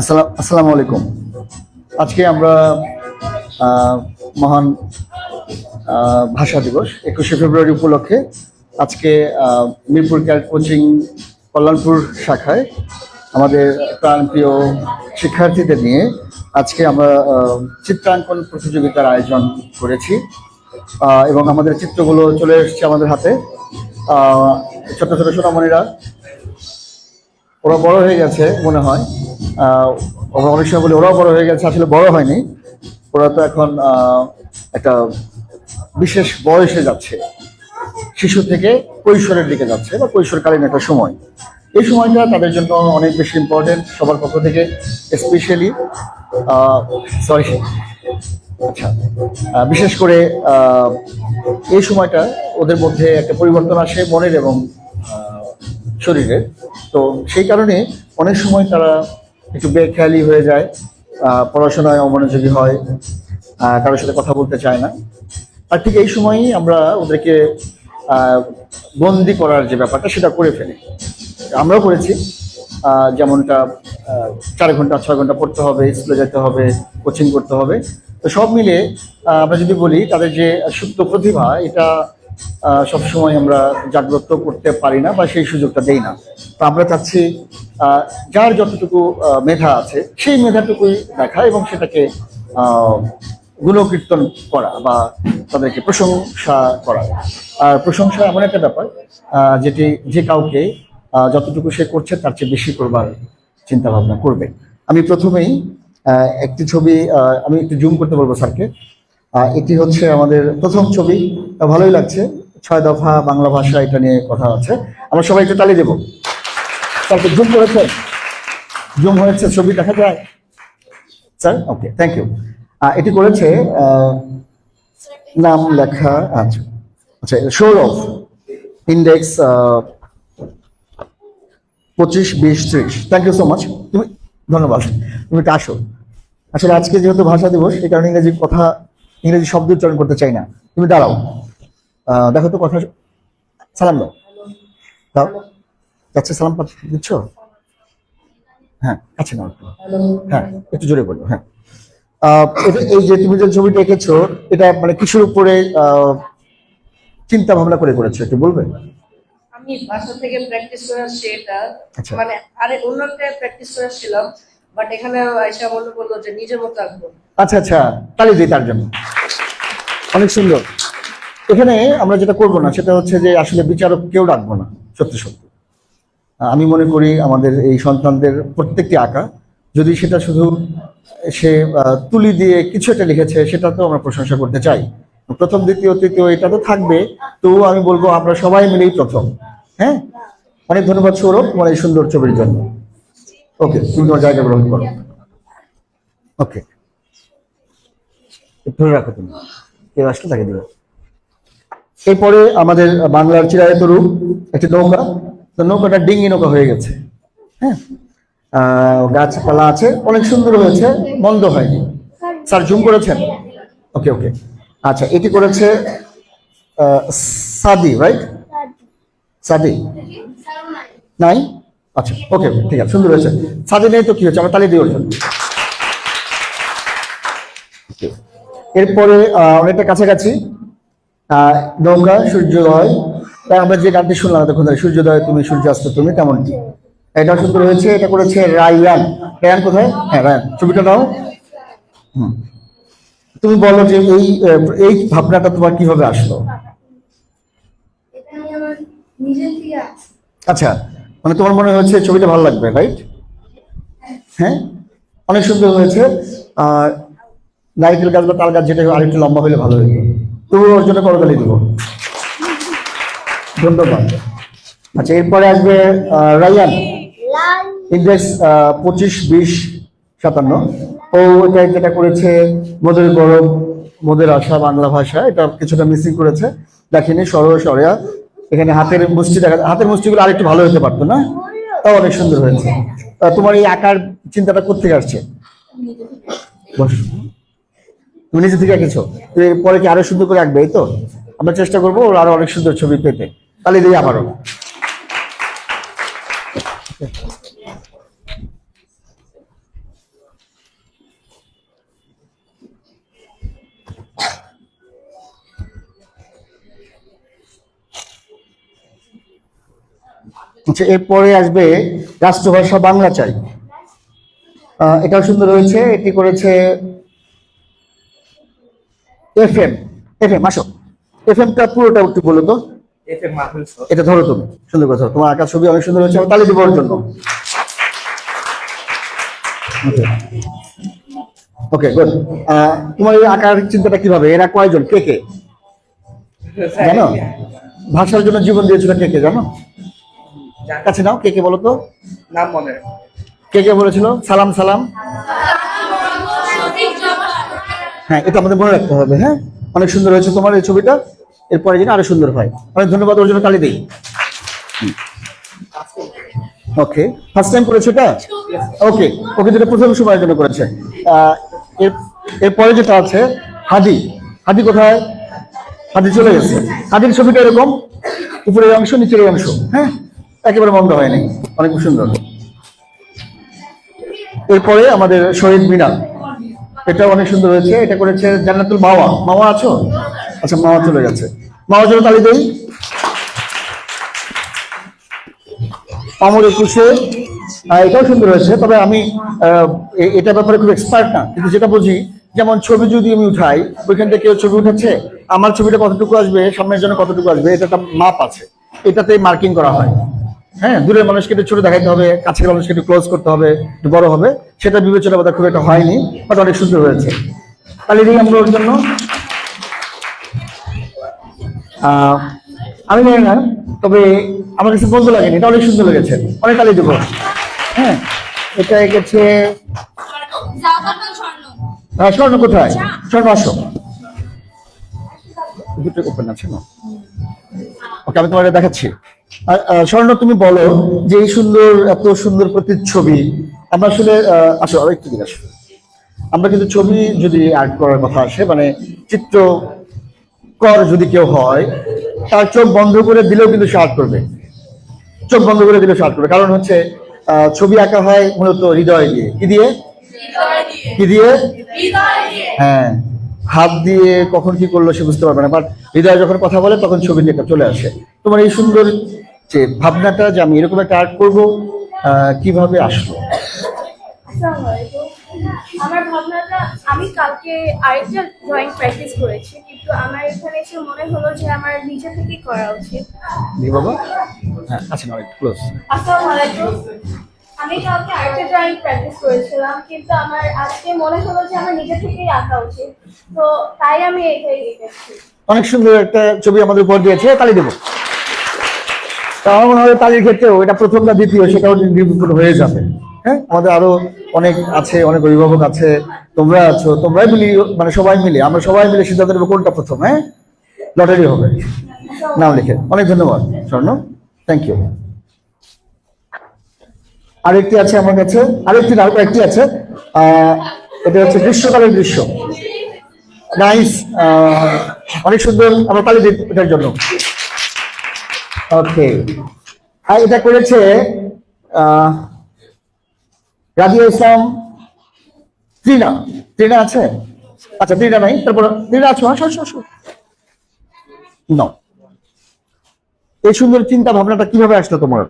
আসসালাম আলাইকুম। আজকে আমরা মহান ভাষা দিবস, একুশে ফেব্রুয়ারি উপলক্ষে আজকে মিরপুর ক্যাট কোচিং কল্যাণপুর শাখায় আমাদের প্রাণপ্রিয় শিক্ষার্থীদের নিয়ে আজকে আমরা চিত্রাঙ্কন প্রতিযোগিতার আয়োজন করেছি। এবং আমাদের চিত্রগুলো চলে এসেছে আমাদের হাতে। ছোট ছোট সোনামণিরা ওরা বড় হয়ে গেছে মনে হয়। আহ, ওরা অনেক সময় বলে ওরাও বড় হয়ে গেছে আসলে বড় হয়নি। ওরা তো এখন একটা বিশেষ বয়সে যাচ্ছে। শিশু থেকে কৈশোরের দিকে যাচ্ছে বা কৈশোরকালীন একটা সময়। এই সময়টা তাদের জন্য অনেক বেশি ইম্পর্টেন্ট সবার পক্ষ থেকে স্পেশালি সরি আচ্ছা বিশেষ করে এই সময়টা ওদের মধ্যে একটা পরিবর্তন আসে মনের এবং আহ, শরীরের তো সেই কারণে অনেক সময় তারা একটু বেখেয়ালি হয়ে যায় পড়াশোনায় অমনোযোগী হয় কারোর সাথে কথা বলতে চায় না। আর ঠিক এই সময়ই আমরা ওদেরকে বন্দি করার যে ব্যাপারটা সেটা করে ফেলি। আমরাও করেছি যেমনটা চার ঘণ্টা ছয় ঘণ্টা পড়তে হবে স্কুলে যেতে হবে কোচিং করতে হবে। তো সব মিলে আমরা যদি বলি তাদের যে সুপ্ত প্রতিভা এটা সবসময় আমরা জাগ্রত করতে পারি না বা সেই সুযোগটা দেই না। তো আমরা চাচ্ছি যার যতটুকু মেধা আছে, সেই মেধাটুকুই দেখা এবং সেটাকে গুণকীর্তন করা বা তাদেরকে প্রশংসা করা। আর প্রশংসা এমন একটা ব্যাপার যেটি যে কাউকে যতটুকু সে করছে তার চেয়ে বেশি করবার চিন্তা ভাবনা করবে। আমি প্রথমেই একটি ছবি আমি একটু জুম করতে বলব স্যারকে। এটি হচ্ছে আমাদের প্রথম ছবি। ভালোই লাগছে। ছয় দফা বাংলা ভাষা এটা নিয়ে কথা আছে। আমরা সবাই একটু তালি দেবো। স্যারকে জুম করেছে? জুম হয়েছে, ছবি দেখা যায়? স্যার ওকে থ্যাংক ইউ এটি করেছে নাম লেখা আচ্ছা আচ্ছা সৌরভ ইন্ডেক্স পঁচিশ, বিশ, ত্রিশ। থ্যাংক ইউ সো মাচ তুমি, ধন্যবাদ। তুমি আসো। আসলে আজকে যেহেতু ভাষা দিবস, এই কারণে ইংরেজি কথা, ইংরেজি শব্দ উচ্চারণ করতে চাই না। তুমি দাঁড়াও। দেখো তো কথা সালাম দাও। দাও। যাচ্ছে সালাম দিচ্ছ? হ্যাঁ আছে না একটু। হ্যাঁ একটু জোরে বলব হ্যাঁ। এই যে তুমি যে ছবিটা এঁকেছো এটা মানে কিসের উপরে চিন্তা ভাবনা করে করেছ একটু বলবে? আমি বাসা থেকে প্র্যাকটিস করে আসছি এটা আচ্ছা। মানে আরে অন্য একটা প্র্যাকটিস করে আসছিলাম বাট এখানে আয়সা মনে করল যে নিজের মতো আঁকবো। আচ্ছা আচ্ছা তালি দিই তার জন্য। অনেক সুন্দর। এখানে আমরা যেটা করব না, সেটা হচ্ছে যে আসলে বিচারক কেউ রাখব না, সত্যি সত্যি। আমি মনে করি আমাদের এই সন্তানদের প্রত্যেকটি আঁকা, যদি সেটা শুধু সে তুলি দিয়ে কিছু একটা লিখেছে, সেটা তো আমরা প্রশংসা করতে চাই। প্রথম, দ্বিতীয়, তৃতীয়, এটা তো থাকবে। তো আমি বলব, আমরা সবাই মিলেই প্রথম। হ্যাঁ? অনেক ধন্যবাদ সৌরভ, তোমার এই সুন্দর ছবির জন্য। ওকে, তুমি তোমার জায়গা গ্রহণ করো। ওকে। ধরে রাখো তুমি। কেউ আসলে তাকে দিবে। এরপরে আমাদের বাংলার চিরায়ত রূপ, একটি নৌকা। তো নৌকাটা ডিঙ্গি নৌকা হয়ে গেছে। হ্যাঁ? গাছপালা আছে, অনেক সুন্দর হয়েছে মন্দ হয়নি। স্যার, জুম করেছেন? ওকে ওকে। আচ্ছা এটি করেছে সাদি রাইট সাদি? নাই? আচ্ছা ওকে, ঠিক আছে, সুন্দর হয়েছে। সাদি নেই তো কি হচ্ছে আমরা তালি দিয়ে ওর জন্য Okay. এরপরে অনেকটা কাছাকাছি নৌকা সূর্যোদয়। তা আমরা যে গানটি শুনলাম তখন সূর্যোদয় তুমি সূর্যাস্ত তুমি কেমন? তেমনটি এটা সুন্দর হয়েছে এটা করেছে রায়ান। রায়ান কোথায়? হ্যাঁ রায়ান ছবিটা নাও হুম। তুমি বলো যে এই এই ভাবনাটা তোমার কীভাবে আসলো। আচ্ছা মানে তোমার মনে হচ্ছে ছবিটা ভালো লাগবে রাইট হ্যাঁ? অনেক সুন্দর হয়েছে। আর নারিকেল গাছ বা তাল গাছ যেটা আরেকটু লম্বা হলে ভালো হতো তবু ওর জন্য করতালি দেবো। ধন্যবাদ। আচ্ছা এরপরে আসবে রায়ান। ইন্ডেক্স পঁচিশ, বিশ, সাতান্ন। ও এটা যেটা করেছে মোদের গরম মোদের আশা বাংলা ভাষা, এটা কিছুটা মিসিং করেছে। দেখিনি, সর, সরেয়া। এখানে হাতের মুষ্টি দেখা হাতের মুষ্টিগুলো আরেকটু ভালো হতে পারতো, না? তাও অনেক সুন্দর হয়েছে। তোমার এই আঁকার চিন্তাটা কোথেকে আসছে? বস। তুমি নিজে থেকে এঁকেছো। পরে কি আরও সুন্দর করে আঁকবে, এই তো? আমরা চেষ্টা করব আরও অনেক সুন্দর ছবি পেতে। তাহলে দিই আমারও আচ্ছা এরপরে আসবে রাষ্ট্রভাষা বাংলা চাই। এটাও সুন্দর হয়েছে, এটি করেছে এফ এম এফ এম আসো। এফ এমটা পুরোটা একটু বলো তো। এটা ধরো তুমি সুন্দর কথা তোমার আঁকা ছবি অনেক সুন্দর হয়েছে আমি তালি দিব ওর জন্য। ওকে গুড তোমার এই আঁকার চিন্তাটা কীভাবে? এরা কয়জন? কে কে? জানো? ভাষার জন্য জীবন দিয়েছিল কে কে জানো? কাছে নাও কে কে বলো তো? নাম মনে কে কে বলেছিল? সালাম সালাম। হ্যাঁ এটা আমাদের মনে রাখতে হবে হ্যাঁ? অনেক সুন্দর হয়েছে তোমার এই ছবিটা। এরপরে যেন আরও সুন্দর হয়। অনেক ধন্যবাদ, ওর জন্য তালি দিই। ওকে ফার্স্ট টাইম করেছে এটা? ওকে ওকে যেটা প্রথম সময়ের জন্য করেছে। এরপরে যেটা আছে, হাদি। হাদি কোথায়? হাদি চলে গেছে। হাদির ছবিটা এরকম, উপরের অংশ, নিচের অংশ হ্যাঁ? একেবারে মন্দ হয়নি, অনেক সুন্দর। এরপরে আমাদের শহীদ মিনার। এটা অনেক সুন্দর হয়েছে। এটা করেছে জান্নাতুল মাওয়া। মাওয়া আছো? আচ্ছা মাওয়া চলে গেছে। মাওয়া জন্য তালি দেই। আমর একুশে এটাও সুন্দর হয়েছে তবে আমি আহ, এ- ব্যাপারে খুব এক্সপার্ট না কিন্তু যেটা বুঝি যেমন ছবি যদি আমি উঠাই ওইখান থেকে কেউ ছবি উঠাচ্ছে আমার ছবিটা কতটুকু আসবে সামনের জন্য কতটুকু আসবে এটা একটা মাপ আছে। এটাতে মার্কিং করা হয়। হ্যাঁ দূরের মানুষকে একটু ছোট দেখাইতে হবে, কাছের মানুষকে একটু ক্লোজ করতে হবে, একটু বড় হবে। সেটা বিবেচনা বোধহয় খুব একটা হয়নি বাট অনেক সুন্দর হয়েছে। তাহলে দিই আমরা ওর জন্য আমি জানি না, তবে আমার কাছে বলতে লাগেনি, এটা অনেক সুন্দর লেগেছে, অনেক তালি দেবো। হ্যাঁ এটা এঁকেছে হ্যাঁ স্বর্ণ কোথায়? স্বর্ণ আসো। দুটো ওপেন আছে না? ওকে, আমি তোমার দেখাচ্ছি। স্বর্ণ তুমি বলো যে এই সুন্দর এত সুন্দর প্রতিচ্ছবি আমরা আসলে আসো আর একটু দিকে আমরা কিন্তু ছবি যদি আর্ট করার কথা আসে মানে চিত্র কর যদি কেউ হয় তার চোখ বন্ধ করে দিলেও কিন্তু সে আর্ট করবে। চোখ বন্ধ করে দিলেও সে আর্ট করবে। কারণ হচ্ছে আহ, ছবি আঁকা হয় মূলত হৃদয় দিয়ে। কি দিয়ে? কি দিয়ে। হ্যাঁ। হাত দিয়ে কখন কি করল সে বুঝতে পারবে না বাট হৃদয় যখন কথা বলে তখন ছবি নিয়ে চলে আসে। তোমার এই সুন্দর যে ভাবনাটা যে আমি এরকম একটা আর্ট করব কীভাবে আসলো? আমার ভাবনাটা আমি কালকে আরেকটা ড্রয়িং প্র্যাকটিস করেছি কিন্তু আমার এখানে এসে মনে হলো যে আমার নিজে থেকেই করা উচিত। বাবা। হ্যাঁ আচ্ছা ক্লোজ আসসালামু আলাইকুম আমি কালকে আরেকটা ড্রয়িং প্র্যাকটিস করেছিলাম, কিন্তু আমার আজকে মনে হলো যে আমার নিজে থেকেই আঁকা উচিত। তো তাই আমি এটাই এঁকেছি। অনেক সুন্দর একটা ছবি আমাদের উপর দিয়েছে, তালি দেবো। আমার মনে হয় তালির ক্ষেত্রেও এটা প্রথম দ্বিতীয়, সেটাও নির্বাচন হয়ে যাবে। হ্যাঁ আমাদের আরও অনেক আছে, অনেক অভিভাবক আছে, তোমরা আছো, তোমরাই মিলি মানে সবাই মিলে, আমরা সবাই মিলে সিদ্ধান্ত নেব কোনটা প্রথম হ্যাঁ? লটারি হবে। নাম লিখে। অনেক ধন্যবাদ, স্বর্ণ। থ্যাংক ইউ আরেকটি আছে আমার কাছে, আরেকটি না আরও একটি আছে এটা হচ্ছে গ্রীষ্মকালের দৃশ্য। নাইস অনেক সুন্দর আমার দিই এটার জন্য। ওকে আর এটা করেছে রাজিয়া ইসলাম ত্রিনা। ত্রিনা আছে? আচ্ছা ত্রিনা নাই, তারপর ত্রিনা আছো হ্যাঁ সর নাও এই সুন্দর চিন্তা ভাবনাটা কীভাবে আসলো তোমার?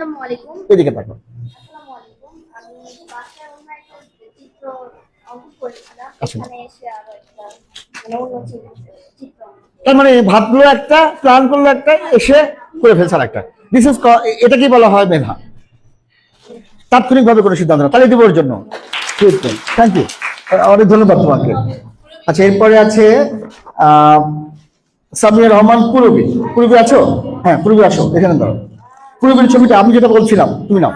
আসসালামু আলাইকুম। এদিকে থাকো আসসালামু আলাইকুম। আমি বাসায় অন্য একটা চিত্র অঙ্কন করেছিলাম। আচ্ছা। এখানে এসে আরও একটা মানে অন্য চিত্র চিত্র তার মানে ভাবলো একটা প্ল্যান করল একটা এসে করে ফেলছে আর একটা। দিস ইজ এটা কি বলা হয় মেধা? তাৎক্ষণিক ভাবে কোনো সিদ্ধান্ত না তাহলে দিব ওর জন্য। থ্যাংক ইউ অনেক ধন্যবাদ তোমাকে। আচ্ছা এরপরে আছে আহ, সামিয়া রহমান পুরবি পুরবি আছো? হ্যাঁ পুরবি আসো এখানে দাও পুরবির ছবিটা আমি যেটা বলছিলাম তুমি নাও।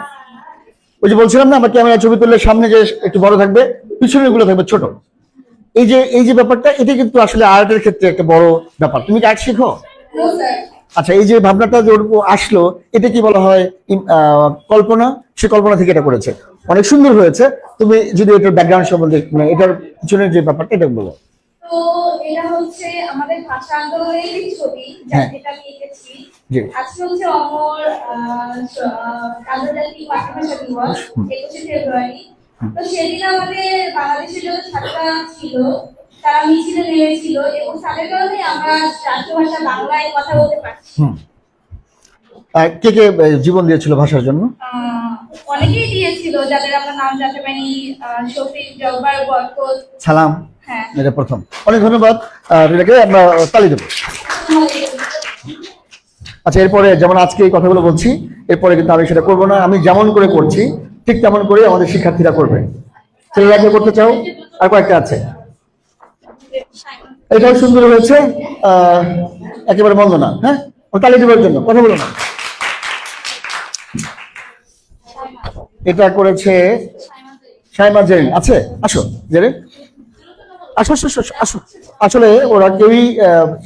ওই যে বলছিলাম না আমার ক্যামেরা ছবি তুললে সামনে যে একটু বড় থাকবে পিছনে গুলো থাকবে ছোট। এই যে এই যে ব্যাপারটা এটা কিন্তু আসলে আর্টের ক্ষেত্রে একটা বড় ব্যাপার। তুমি কি আর্ট শিখো? আচ্ছা এই যে ভাবনাটা যে আসলো এটা কি বলা হয় কল্পনা? সে কল্পনা থেকে এটা করেছে। অনেক সুন্দর হয়েছে। তুমি যদি এটার ব্যাকগ্রাউন্ড সম্বন্ধে মানে এটার পিছনের যে ব্যাপারটা এটা বলো। তো এটা হচ্ছে আমাদের ভাষা আন্দোলনের ছবি হ্যাঁ। যেটা আমি এঁকেছি। জি। অমর ফেব্রুয়ারি। তো সেদিন আমাদের বাংলাদেশের যত ছাত্ররা ছিল তারা মিছিলে নেমেছিল এবং তাদের কারণে আমরা রাষ্ট্রভাষা বাংলায় কথা বলতে পারছি। কে কে জীবন দিয়েছিল ভাষার জন্য? অনেকেই দিয়েছিল যাদের আমরা নাম জানতে পারি শফিক জব্বার বরকত। সালাম। হ্যাঁ। এটা প্রথম। অনেক ধন্যবাদ। রিনাকে আমরা তালি দেবো। আচ্ছা এরপরে যেমন আজকে এই কথাগুলো বলছি এরপরে কিন্তু আমি সেটা করব না। আমি যেমন করে করছি ঠিক তেমন করে আমাদের শিক্ষার্থীরা করবে। ছেলেরা কে করতে চাও? আর কয়েকটা আছে। এটাও সুন্দর হয়েছে। আহ, একেবারে মন্দ না হ্যাঁ? তালি দেবার জন্য কথা বলো না। এটা করেছে সাইমা জেরিন। আছে? আসো জেরিন। আসো আসো আসো, আসো। আসলে ওরা কেউই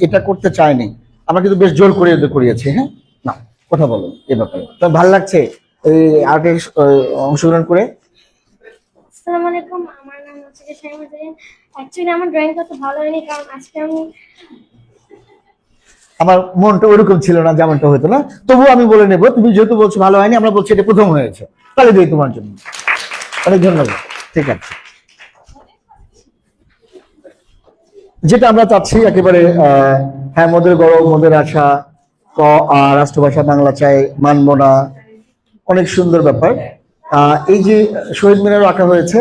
এটা করতে চায়নি। আমরা কিন্তু বেশ জোর করে করিয়েছি হ্যাঁ? না কথা বলো এ ব্যাপারে। তোমার ভালো লাগছে এই আর্টে অংশগ্রহণ করে? আসসালামু আলাইকুম আমার নাম হচ্ছে শাইমা জারিন অ্যাকচুয়ালি আমার ড্রয়িং করতে ভালো হয়নি কারণ আজকে আমি আমার মনটা ওরকম ছিল না যেমনটা হতো না। তবুও আমি বলে নেব তুমি যেহেতু বলছো ভালো হয়নি আমরা বলছি এটা প্রথম হয়েছে। তাহলে দিই তোমার জন্য। অনেক ধন্যবাদ। ঠিক আছে। যেটা আমরা চাচ্ছি একেবারে আহ, হ্যাঁ মোদের গরম মোদের আশা ক আ, রাষ্ট্রভাষা বাংলা চাই মানব না। অনেক সুন্দর ব্যাপার। এই যে শহীদ মিনার আঁকা হয়েছে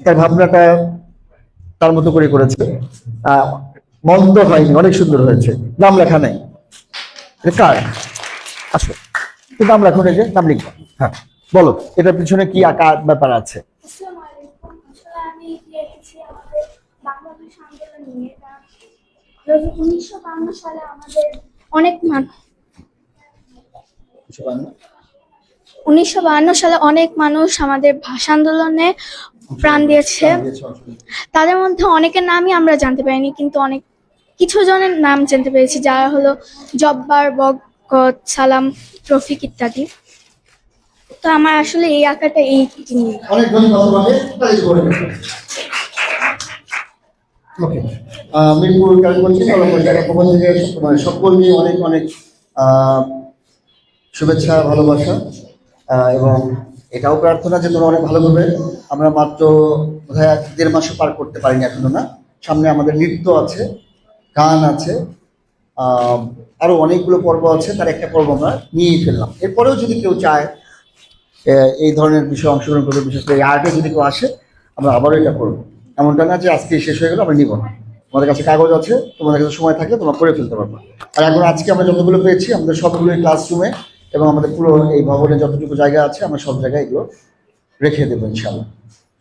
তার ভাবনাটা তার মতো করে করেছে। মন্দ হয়নি অনেক সুন্দর হয়েছে। নাম লেখা নেই। কার? আসো। নাম লেখো যে নাম লিখব। হ্যাঁ বলো এটার পিছনে কি আঁকা ব্যাপার আছে আসসালামু আলাইকুম আসলে আমি লিখেছি আমাদের বাংলা ভাষা আন্দোলন নিয়ে উনিশশো বান্ন সালে আমাদের অনেক মানুষ উনিশশো বাহান্ন সালে অনেক মানুষ আমাদের ভাষা আন্দোলনে প্রাণ দিয়েছে। তাদের মধ্যে অনেকের নামই আমরা জানতে পারিনি কিন্তু অনেক কিছু জনের নাম জানতে পেরেছি যারা হলো জব্বার বকত সালাম রফিক ইত্যাদি। তো আমার আসলে এই আঁকাটা এই অনেক ধন্যবাদ। ওকে থেকে সকলকে অনেক অনেক শুভেচ্ছা ভালোবাসা এবং এটাও প্রার্থনা যে তোমরা অনেক ভালো করবে। আমরা মাত্র বোধহয় এক দেড় মাসও পার করতে পারিনি এখনও না। সামনে আমাদের নৃত্য আছে গান আছে আহ, আরও অনেকগুলো পর্ব আছে তার একটা পর্ব আমরা নিয়েই ফেললাম। এরপরেও যদি কেউ চায় এই ধরনের বিষয়ে অংশগ্রহণ করবে বিশেষ করে আর্টে যদি কেউ আসে আমরা আবারও এটা করব। এমনটা না যে আজকে শেষ হয়ে গেল আমরা নিব না। আমাদের কাছে কাগজ আছে, তোমাদের কাছে সময় থাকলে তোমরা করে ফেলতে পারবে। আর এখন আজকে আমরা যতগুলো পেয়েছি, আমাদের সবগুলো ক্লাসরুমে এবং আমাদের পুরো এই ভবনে যতটুকু জায়গা আছে, আমরা সব জায়গায় এগুলো রেখে দেবো ইনশাল্লাহ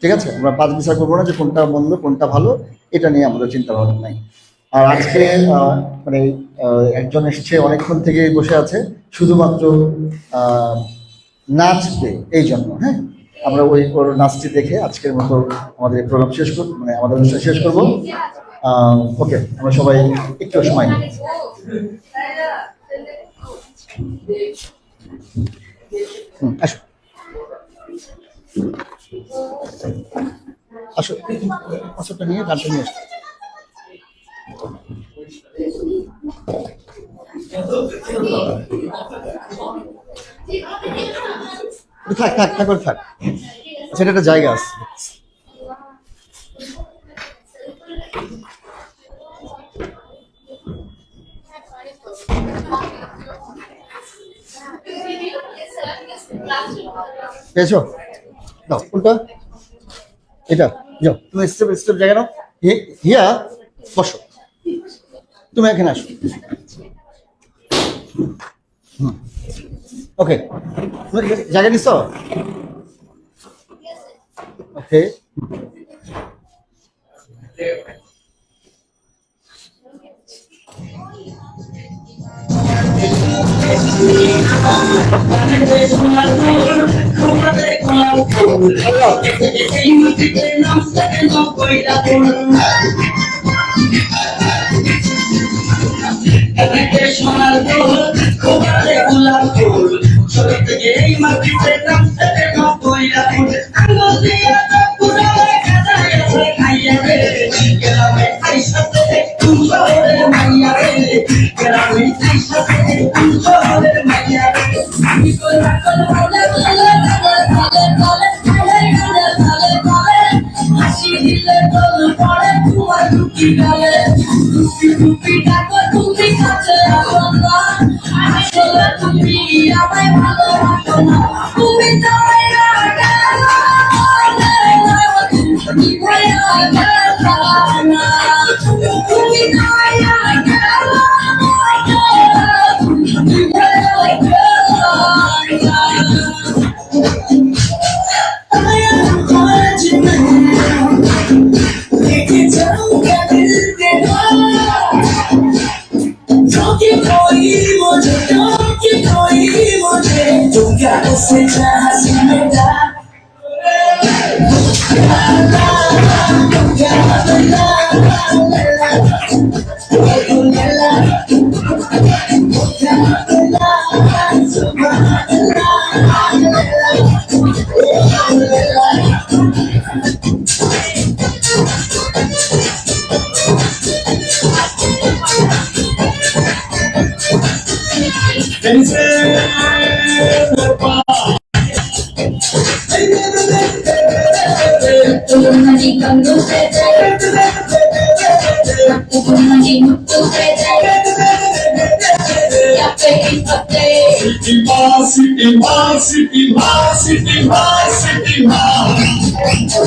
ঠিক আছে? আমরা পাঁচ বিচার করব না যে কোনটা মন্দ কোনটা ভালো, এটা নিয়ে আমাদের চিন্তা ভাবনা নাই। আর আজকে মানে একজন এসেছে অনেকক্ষণ থেকে বসে আছে, শুধুমাত্র নাচবে, এই জন্য হ্যাঁ? আমরা ওই ওর নাচটি দেখে আজকের মতো আমাদের প্রোগ্রাম শেষ করব মানে আমাদের অনুষ্ঠান শেষ করব। ওকে আমরা সবাই একটু সময় আসো। আসো আসোটা নিয়ে, গানটা নিয়ে আসো। থাক থাক থাক করে থাক এটা একটা জায়গা আছে। পেয়েছ? দাও, কোনটা? এটা, যাও। তুমি স্টেপ স্টেপ জায়গা নাও। হিয়া, বসো। তুমি এখানে আসো। ওকে জায়গা নিছ? ওকে সোনার ফুল খোবারে গোলাপ থেকে এই মাটিতে নামতে কইরা ফুল আঙ্গুল দিয়া পুরালে কাটা গেছে খাইয়া রে গ্রামে আইসাতে তুমি শহরে মাইয়া রে গ্রামে আইসাতে তুমি শহরে মাইয়া রে আমি কোলা কোলা কোলা কোলা কোলা কোলা কোলা কোলা কোলা হাসি দিলে তোল পড়ে তোমার দুটি গালে টুপি টুপি ডাকো আমায় ভালোবাসো না। E passe, e passe, e passe, e passe, e passe.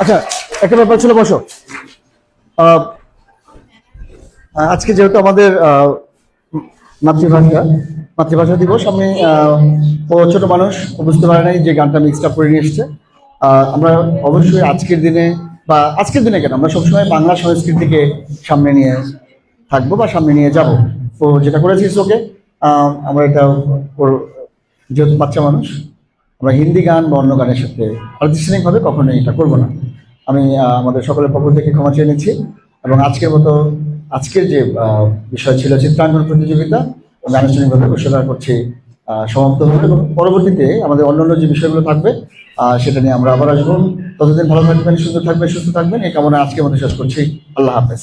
আচ্ছা একটা ব্যাপার ছিল, বসো। আজকে যেহেতু আমাদের মাতৃভাষা মাতৃভাষা দিবস, আমি ছোট মানুষ বুঝতে পারে নাই যে গানটা মিক্সড আপ করে নিয়ে এসছে। আমরা অবশ্যই আজকের দিনে, বা আজকের দিনে কেন, আমরা সবসময় বাংলা সংস্কৃতিকে সামনে নিয়ে থাকব বা সামনে নিয়ে যাব। ও যেটা করেছিস ওকে আমরা এটা, ওর, যেহেতু বাচ্চা মানুষ আমরা হিন্দি গান বা অন্য গানের সাথে প্রাতিষ্ঠানিকভাবে কখনোই এটা করব না। আমি আমাদের সকলের পক্ষ থেকে ক্ষমা চেয়ে নিচ্ছি এবং আজকের মতো, আজকের যে বিষয় ছিল চিত্রাঙ্কন প্রতিযোগিতা, আমি আনুষ্ঠানিকভাবে ঘোষণা করছি সমাপ্ত হবে এবং পরবর্তীতে আমাদের অন্যান্য যে বিষয়গুলো থাকবে সেটা নিয়ে আমরা আবার আসব। ততদিন ভালো থাকবেন সুন্দর থাকবেন, সুস্থ থাকবেন। এই কামনা আজকের মতো শেষ করছি। আল্লাহ হাফেজ।